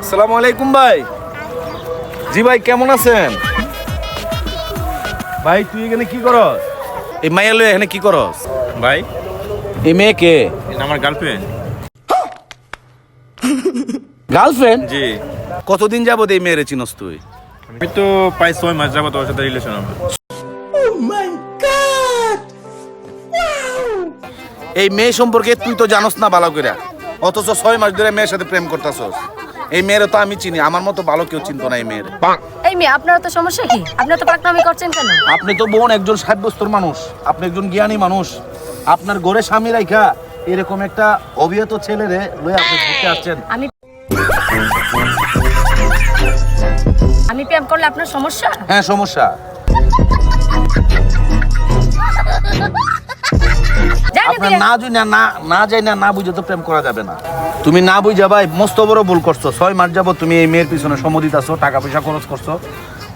আসসালামু আলাইকুম ভাই। জি ভাই কেমন আছেন? ভাই তুই এখানে কি করস? এই মাইয়া লয়ে এখানে কি করস? ভাই। এই মেয়ে কে? এটা আমার গার্লফ্রেন্ড গার্লফ্রেন্ড জি। কতদিন যাবত এই মেয়েরে চিনস তুই? আমি তো প্রায় ছয় মাস যাব তোর সাথে রিলেশন আমার এই মেয়ে সম্পর্কে তুই তো জানোস না ভালো করে অথচ ছয় মাস ধরে মেয়ের সাথে প্রেম করতেছস। এই মেয়ের তো আমি চিনি আমার মতো ভালো কেউ চিনতো না এই মেয়ের। এই মেয়ে আপনার তো সমস্যা কি? আপনি তো পাকনামি করছেন কেন? আপনি তো বোন একজন সাব্যস্তর মানুষ আপনি একজন জ্ঞানী মানুষ। আপনার ঘরে স্বামী রাইখা এরকম একটা অভিয়ত ছেলেরে লয়ে আপনি ঘুরতে আসছেন। আমি আমি প্রেম করলে আপনার সমস্যা? হ্যাঁ সমস্যা। আপনার না জুই না না না যাই না না বুঝে তো প্রেম করা যাবে না। তুমি না বুঝা ভাই মস্ত বড় ভুল করছ। ছয় মাস যাব তুমি এই মেয়ের পিছনে সমদিত আছো টাকা পয়সা খরচ করছ।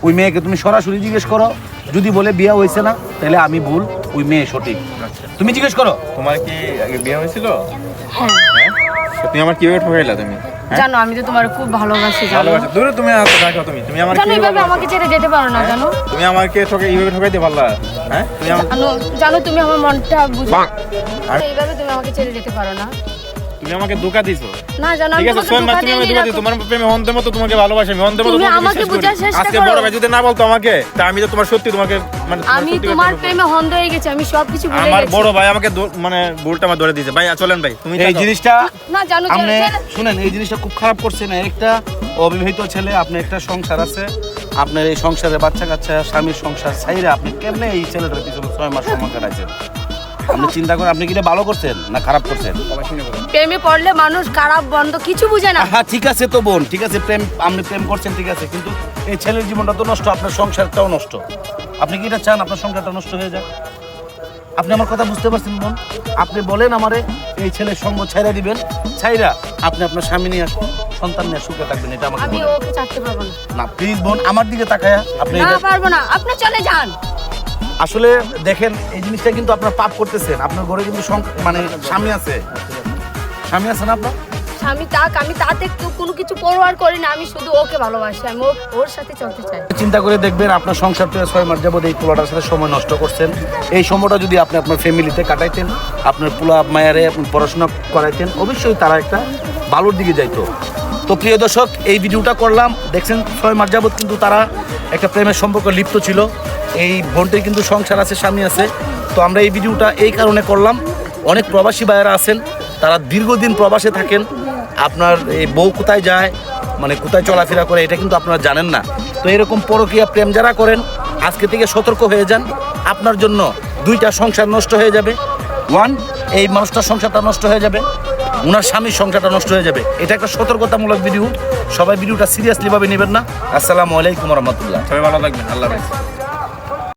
ওই মেয়েকে তুমি সরাসরি জিজ্ঞেস করো যদি বলে বিয়ে হয়েছে না তাহলে আমি ভুল ওই মেয়ে সঠিক। তুমি জিজ্ঞেস করো। তোমার কি আগে বিয়ে হয়েছিল? হ্যাঁ? হ্যাঁ তুমি আমার কীভাবে ঠকাইলা তুমি? হ্যাঁ? জানো আমি তো তোমার খুব ভালোবাসি জানো। ভালোবাসা। দূরে তুমি আসো দেখো তুমি। তুমি আমার জানো এইভাবে আমাকে ছেড়ে যেতে পারো না জানো। তুমি আমাকে ঠকে এইভাবে ঠকাইতে পারলা? হ্যাঁ? তুমি আমার জানো জানো তুমি আমার মনটা বুঝো এইভাবে তুমি আমাকে ছেড়ে যেতে পারো না। তুমি আমাকে ধোকা দিছো। না জানো আমি ঠিক আছে তোমাকে ছয় মাস তুমি আমাকে ধোকা দিছো তোমার প্রেমে অন্ধের মতো তোমাকে ভালোবাসি আমি অন্ধের মতো তুমি তোমাকে আমাকে বোঝার চেষ্টা আজকে বড় ভাই যদি না বলতো আমাকে তা আমি তো তোমার সত্যি তোমাকে মানে আমি তোমার প্রেমে হয়ে গেছি আমি সবকিছু ভুলে গেছি। আমার বড় ভাই আমাকে মানে ভুলটা আমার ধরে দিয়েছে। ভাই চলেন ভাই তুমি এই জিনিসটা না জানো আপনি শুনেন এই জিনিসটা খুব খারাপ করছেন। একটা অবিবাহিত ছেলে আপনি একটা সংসার আছে আপনার এই সংসারে বাচ্চা কাচ্চা স্বামীর সংসার সাইরে আপনি কেমনে এই ছেলেটার পিছনে ছয় মাস সময় কাটাইছেন? আপনি চিন্তা করেন আপনি কি ভালো করছেন না খারাপ করছেন? প্রেমে পড়লে মানুষ খারাপ বন্ধ কিছু বুঝে না। হ্যাঁ ঠিক আছে তো বোন ঠিক আছে প্রেম আপনি প্রেম করছেন ঠিক আছে কিন্তু এই ছেলের জীবনটা তো নষ্ট আপনার সংসারটাও নষ্ট। আপনি কি এটা চান আপনার সংসারটা নষ্ট হয়ে যাক? আপনি আমার কথা বুঝতে পারছেন বোন? আপনি বলেন আমারে এই ছেলের সঙ্গ ছাইরা দিবেন। ছাইরা আপনি আপনার স্বামী নিয়ে আসুন সন্তান নিয়ে সুখে থাকবেন এটা আমাকে আমি ওকে ছাড়তে পারব না। না প্লিজ বোন আমার দিকে তাকায়া আপনি না পারব না। আপনি চলে যান। আসলে দেখেন এই জিনিসটা কিন্তু আপনার পাপ করতেছেন। আপনার ঘরে কিন্তু মানে স্বামী আছে। স্বামী আছে না আপনার? স্বামী তাক আমি তাতে কোনো কিছু পরোয়ার করি না আমি শুধু ওকে ভালোবাসি আমি ওর সাথে চলতে চাই। চিন্তা করে দেখবেন আপনার সংসার থেকে ছয় মাস যাবত এই পোলাটার সাথে সময় নষ্ট করছেন। এই সময়টা যদি আপনি আপনার ফ্যামিলিতে কাটাইতেন আপনার পোলা মায়ারে পড়াশোনা করাইতেন অবশ্যই তারা একটা ভালোর দিকে যাইতো। তো প্রিয় দর্শক, এই ভিডিওটা করলাম। দেখছেন ছয় মাস যাবত কিন্তু তারা একটা প্রেমের সম্পর্ক লিপ্ত ছিল। এই বোনটির কিন্তু সংসার আছে, স্বামী আছে। তো আমরা এই ভিডিওটা এই কারণে করলাম। অনেক প্রবাসী ভাইয়েরা আছেন, তারা দীর্ঘদিন প্রবাসে থাকেন। আপনার এই বউ কোথায় যায় মানে কোথায় চলাফেরা করে, এটা কিন্তু আপনারা জানেন না। তো এরকম পরকীয়া প্রেম যারা করেন, আজকে থেকে সতর্ক হয়ে যান। আপনার জন্য দুইটা সংসার নষ্ট হয়ে যাবে। ওয়ান এই মানুষটার সংসারটা নষ্ট হয়ে যাবে। ওনার স্বামীর সংসারটা নষ্ট হয়ে যাবে। এটা একটা সতর্কতামূলক ভিডিও সবাই ভিডিওটা সিরিয়াসলিভাবে নেবেন না। আসসালামু আলাইকুম রহমতুল্লাহ। সবাই ভালো থাকবেন। আল্লাহ হাফেজ।